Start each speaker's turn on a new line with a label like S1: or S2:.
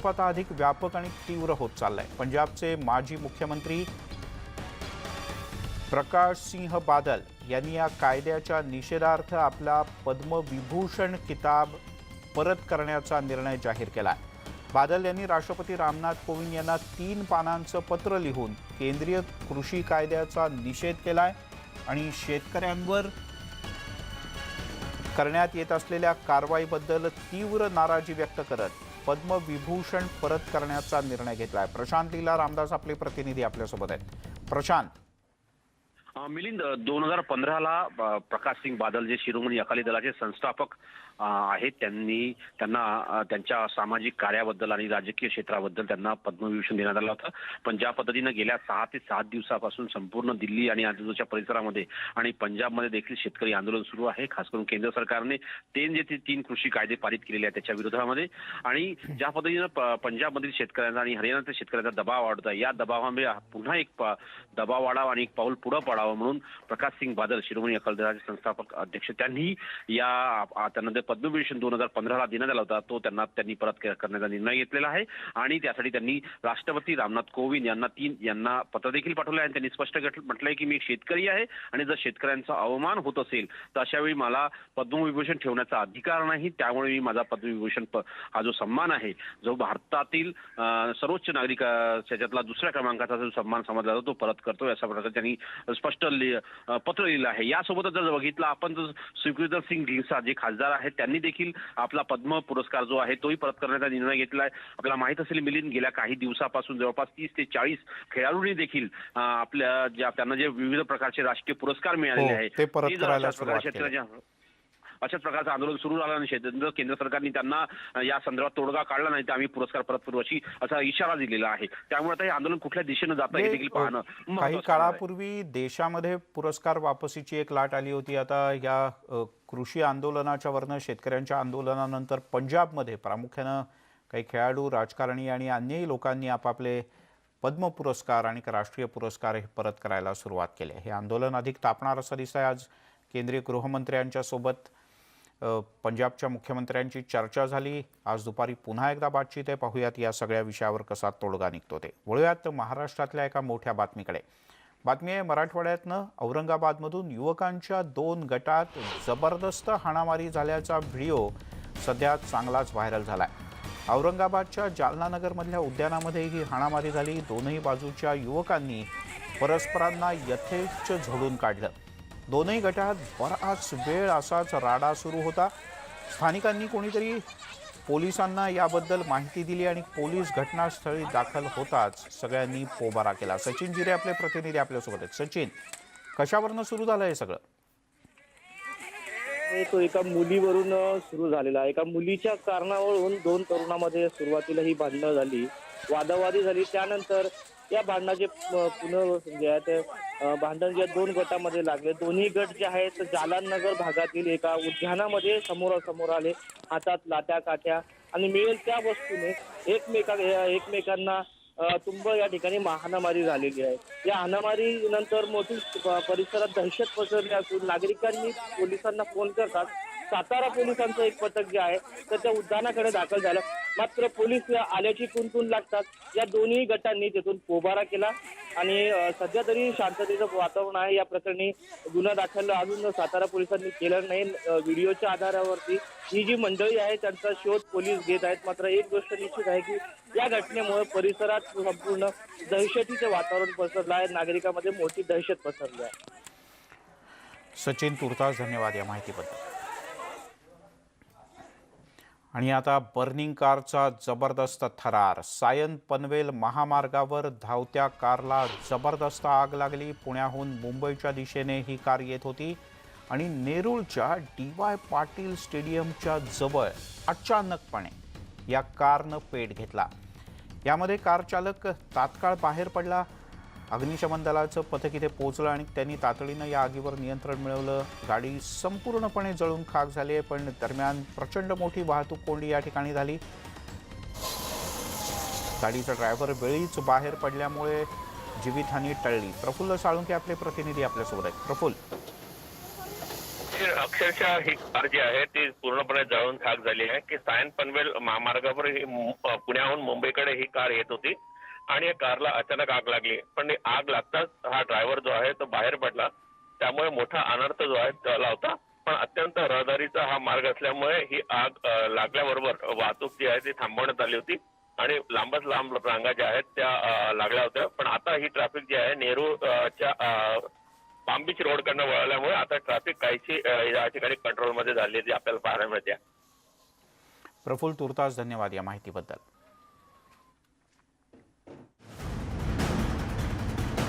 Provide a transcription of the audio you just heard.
S1: स्वरूप आता अधिक व्यापक आणि तीव्र होत चाललंय. पंजाबचे माजी मुख्यमंत्री प्रकाश सिंह बादल यांनी या कायद्याच्या निषेधार्थ आपला पद्मविभूषण किताब परत करण्याचा निर्णय जाहीर केला बादल यांनी राष्ट्रपती रामनाथ कोविंद यांना तीन पानांचं पत्र लिहून केंद्रीय कृषी कायद्याचा निषेध केलाय आणि शेतकऱ्यांवर करण्यात येत असलेल्या कारवाईबद्दल तीव्र नाराजी व्यक्त करत पद्मविभूषण परत करण्याचा निर्णय घेतला आहे प्रशांत लीला रामदास आपले प्रतिनिधी आपल्यासोबत आहेत. प्रशांत.
S2: मिलिंद दोन हजार पंधराला प्रकाश सिंग बादल जे शिरोमणी अकाली दलाचे संस्थापक आहेत त्यांनी त्यांना त्यांच्या सामाजिक कार्याबद्दल आणि राजकीय क्षेत्राबद्दल त्यांना पद्मविभूषण देण्यात आलं होतं. पण ज्या पद्धतीनं गेल्या सहा ते सात दिवसापासून संपूर्ण दिल्ली आणि आजूबाजूच्या परिसरामध्ये आणि पंजाबमध्ये देखील शेतकरी आंदोलन सुरू आहे खास करून केंद्र सरकारने तीन जे ते तीन कृषी कायदे पारित केलेले आहेत त्याच्या विरोधामध्ये. आणि ज्या पद्धतीनं प- पंजाबमधील शेतकऱ्यांचा आणि हरियाणातील शेतकऱ्यांचा दबाव वाढत आहे या दबावामुळे पुन्हा एक प- दबाव वाढावा आणि एक पाऊल पुढे पडावं म्हणून प्रकाश सिंग बादल शिरोमणी अकाली दलाचे संस्थापक अध्यक्ष त्यांनी या त्यानंतर पद्मविभूषण दोन हजार पंधराला देण्यात आला होता. तो त्यांना त्यांनी परत करण्याचा निर्णय घेतलेला आहे. आणि त्यासाठी त्यांनी राष्ट्रपती रामनाथ कोविंद यांना तीन यांना पत्र देखील पाठवलं आहे. आणि त्यांनी स्पष्ट म्हटलंय की मी एक शेतकरी आहे. आणि जर शेतकऱ्यांचा अवमान होत असेल तर अशावेळी मला पद्मविभूषण ठेवण्याचा अधिकार नाही. त्यामुळे मी माझा पद्मविभूषण प- हा जो सन्मान आहे जो भारतातील सर्वोच्च नागरिक त्याच्यातला दुसऱ्या क्रमांकाचा जो सन्मान समजला जातो तो परत करतो अशा प्रकारे त्यांनी स्पष्ट लि- पत्र लिहिलं आहे. यासोबतच जर बघितलं आपण जर सुखविंदर सिंग ढिंगसा जे खासदार आहेत त्यांनी देखील आपला पद्म पुरस्कार जो आहे तोही परत करण्याचा निर्णय घेतला आहे. आपल्याला माहीत असेल मिलिंद गेल्या काही दिवसापासून जवळपास तीस ते चाळीस खेळाडूंनी देखील आपल्या ज्या त्यांना जे विविध प्रकारचे राष्ट्रीय पुरस्कार मिळालेले
S1: हो,
S2: आहेत
S1: ते परत
S2: जर
S1: करायला
S2: अशाच प्रकारचं आंदोलन सुरू झालं आणि शेत- केंद्र सरकारने त्यांना या संदर्भात तोडगा काढला नाही तर आम्ही पुरस्कार परत करू अशी असा इशारा दिलेला आहे त्यामुळे आता हे आंदोलन कुठल्या दिशेनं जातं हे देखील पाहणं
S1: काही
S2: आहे.
S1: काळापूर्वी देशामध्ये पुरस्कार वापसीची एक लाट आली होती आता या कृषी आंदोलनाच्या वरनं शेतकऱ्यांच्या आंदोलनानंतर पंजाबमध्ये प्रामुख्यानं काही खेळाडू राजकारणी आणि अन्यही लोकांनी आपापले पद्म पुरस्कार आणि राष्ट्रीय पुरस्कार हे परत करायला सुरुवात केली आहे. हे आंदोलन अधिक तापणार असं दिसतंय आज केंद्रीय गृहमंत्र्यांच्या सोबत पंजाबच्या मुख्यमंत्र्यांची चर्चा झाली. आज दुपारी पुन्हा एकदा बातचीत आहे. पाहूयात या सगळ्या विषयावर कसा तोडगा निघतो ते. वळूयात महाराष्ट्रातल्या एका मोठ्या बातमीकडे. बातमी आहे मराठवाड्यातनं औरंगाबादमधून युवकांच्या दोन गटात जबरदस्त हाणामारी झाल्याचा व्हिडिओ सध्या चांगलाच व्हायरल झाला आहे औरंगाबादच्या जालना नगरमधल्या उद्यानामध्ये ही हाणामारी झाली. दोनही बाजूच्या युवकांनी परस्परांना यथेच्छ झोडून काढलं. दोनही गटात बराच वेळ असाच राडा सुरू होता. स्थानिकांनी कोणीतरी पोलिसांना याबद्दल माहिती दिली आणि पोलीस घटनास्थळी दाखल होताच सगळ्यांनी पोबारा केला. सचिन जिरे आपले प्रतिनिधी आपल्यासोबत आहेत. सचिन कशावरनं सुरू झालं हे सगळं?
S3: तो एका मुलीवरून सुरू झालेला. एका मुलीच्या कारणावरून दोन तरुणामध्ये सुरुवातीला ही भांडणं झाली. वादावादी झाली. त्यानंतर या भांडणाचे पुनर् जे आहे ते भांडण या दोन गटामध्ये लागले. दोन्ही गट जे आहेत जालननगर भागातील एका उद्यानामध्ये समोरासमोर आले. हातात लाट्या काठ्या आणि मिळेल त्या वस्तूने एकमेका एकमेकांना तुंब या ठिकाणी हाणामारी झालेली आहे. या हाणामारी नंतर मोठी प- परिसरात दहशत पसरली असून नागरिकांनी पोलिसांना फोन करतात. सातारा पोलिसांचं एक पथक जे आहे तर त्या उद्यानाकडे दाखल झालं. मात्र पोलीस या आल्याची कुणकुण लागतात. या दोन्ही गटांनी तिथून पोबारा केला. आणि सध्या तरी शांततेचं वातावरण आहे. या प्रकरणी गुन्हा दाखल अजून सातारा पोलिसांनी केला नाही. व्हिडिओच्या आधारावरती ही जी मंडळी आहे त्यांचा शोध पोलीस घेत आहेत. मात्र एक गोष्ट निश्चित आहे की या घटनेमुळे परिसरात संपूर्ण दहशतीचं वातावरण पसरलं आहे. नागरिकांमध्ये मोठी दहशत पसरली आहे.
S1: सचिन तुर्तास धन्यवाद या माहितीबद्दल. आणि आता बर्निंग कारचा जबरदस्त थरार. सायन पनवेल महामार्गावर धावत्या कारला जबरदस्त आग लागली. पुण्याहून मुंबईच्या दिशेने ही कार येत होती. आणि नेरूळच्या डी वाय पाटील स्टेडियमच्या जवळ अचानकपणे या कारनं पेट घेतला. यामध्ये कार चालक तात्काळ बाहेर पडला. अग्निशमन दलाचं पथक इथे पोहोचलं आणि त्यांनी तातडीनं या आगीवर नियंत्रण मिळवलं. गाडी संपूर्णपणे जळून खाक झाली आहे पण दरम्यान प्रचंड मोठी वाहतूक कोंडी या ठिकाणी झाली. गाडीचा ड्रायव्हर वेळीच बाहेर पडल्यामुळे जीवितहानी टळली. प्रफुल्ल साळुंके आपले प्रतिनिधी आपल्यासोबत आहेत. प्रफुल्ल.
S4: अक्षरशः ही कार जी आहे ती पूर्णपणे जळून खाक झाली आहे. की सायन पनवेल महामार्गावर पुण्याहून मुंबईकडे ही कार येत होती. आणि या कारला अचानक आग लागली. पण आग लागताच हा ड्रायव्हर जो आहे तो बाहेर पडला. त्यामुळे मोठा अनर्थ जो आहे टळला होता. पण अत्यंत रहदारीचा हा मार्ग असल्यामुळे ही आग लागल्याबरोबर वाहतूक जी आहे ती थांबवण्यात आली होती. आणि लांबच लांब रांगा ज्या आहेत त्या लागल्या होत्या. पण आता ही ट्रॅफिक जी आहे नेहरू च्या पाम बीच रोडकडनं वळल्यामुळे आता ट्रॅफिक काहीशी या ठिकाणी कंट्रोलमध्ये झाली जी आपल्याला पाहायला मिळते.
S1: प्रफुल तुर्तास धन्यवाद या माहितीबद्दल.